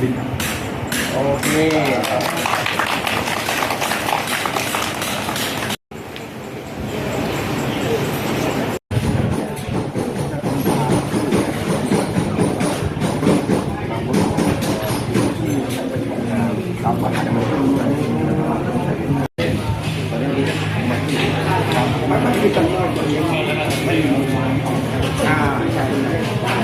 พิษครับโอเคอ่าใช่ใช่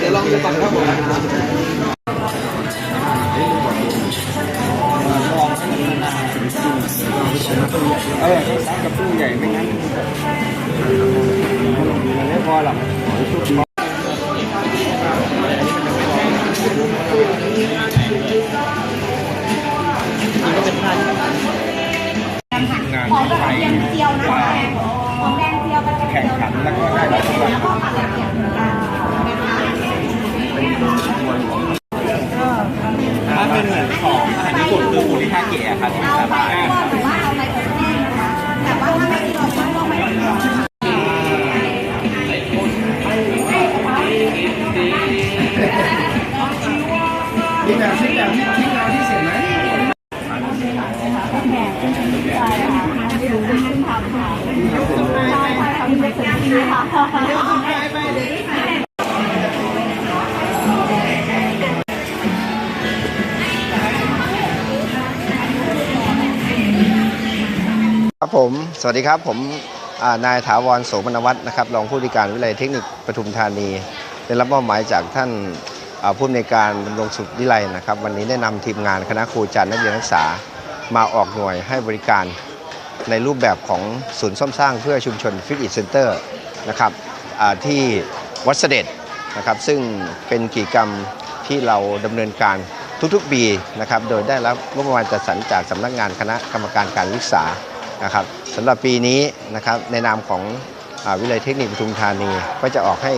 เดี๋ยวลองดูก่อนครับผม หรอกของแบบแดงเจียวนะคะของแดงเจียวกับแข่งขันแล้วก็ได้รับรางวัลแล้วก็ผัดแกงเหมือนกันถ้าเป็นเหมือนของอาหารญี่ปุ่นคือหมูริคาเกะครับที่สามารถ ครับผม สวัสดีครับ ผมนายถาวรโสมนวัฒน์นะครับ รองผู้ว่าการวิทยาลัยเทคนิคปทุมธานี ได้รับมอบหมายจากท่านผู้อำนวยการดำรงสุขวิไลนะครับ วันนี้ได้นำทีมงานคณะครูจารย์นักเรียนนักศึกษามาออกหน่วยให้บริการในรูปแบบของศูนย์ซ่อมสร้างเพื่อชุมชนฟิตอิทเซ็นเตอร์ นะครับที่วัดเสด็จนะครับซึ่งเป็นกิจกรรมที่เราดำเนินการทุกๆปีนะครับโดยได้รับงบประมาณจัดสรรจากสำนักงานคณะกรรมการการศึกษานะครับสำหรับปีนี้นะครับในนามของอวิทยาลัยเทคนิคปทุมธานีก็จะออกให้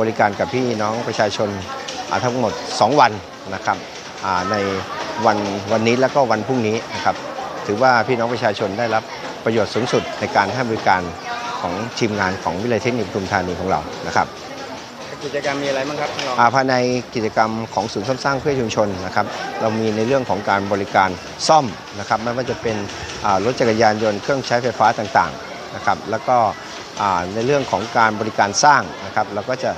บริการกับพี่น้องประชาชนาทั้งหมด 2 วันนะครับในวันวันนี้แล้วก็วันพรุ่งนี้นะครับถือว่าพี่น้องประชาชนได้รับประโยชน์สูงสุดในการให้บริการ ของทีมงานของวิทยาลัยเทคนิคปทุมธานีของเรานะครับกิจกรรมมีอะไรบ้างครับท่านรองอ่าภายในกิจกรรมของศูนย์ซ่อมสร้างเพื่อชุมชนนะครับเรามีในเรื่องของการบริการซ่อมนะครับไม่ว่าจะเป็นอ่ารถจักรยานยนต์เครื่องใช้ไฟฟ้าต่างๆนะครับแล้วก็อ่าในเรื่องของการบริการสร้างนะครับเราก็จะ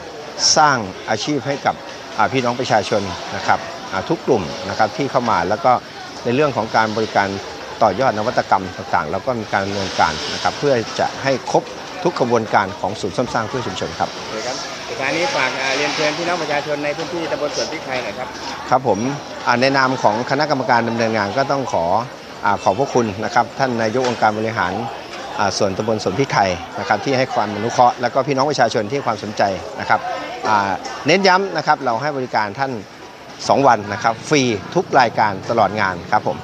สร้างอาชีพให้กับอ่าพี่น้องประชาชนนะครับอ่าทุกกลุ่มนะครับที่เข้ามาแล้วก็ในเรื่องของการบริการ ต่อยอดนวัตกรรมต่างๆเราก็มีการดำเนินการนะครับเพื่อจะให้ครบทุกกระบวนการของศูนย์ซ่อมสร้างเพื่อชุมชนครับโอเคครับสุดท้ายนี้ฝากอ่าเรียนเชิญพี่น้องประชาชนในพื้นที่ตำบลสวนพริกไทยหน่อยครับ ครับผมอ่าในนามของคณะกรรมการดำเนินงานก็ต้องขออาขอบพระคุณนะครับท่านนายกองค์การบริหารอ่าส่วนตำบลสวนพริกไทยนะครับที่ให้ความอนุเคราะห์แล้วก็พี่น้องประชาชนที่ให้ความสนใจนะครับอ่าเน้นย้ำนะครับเราให้บริการท่าน 2 วันนะครับฟรีทุกรายการตลอดงานครับผม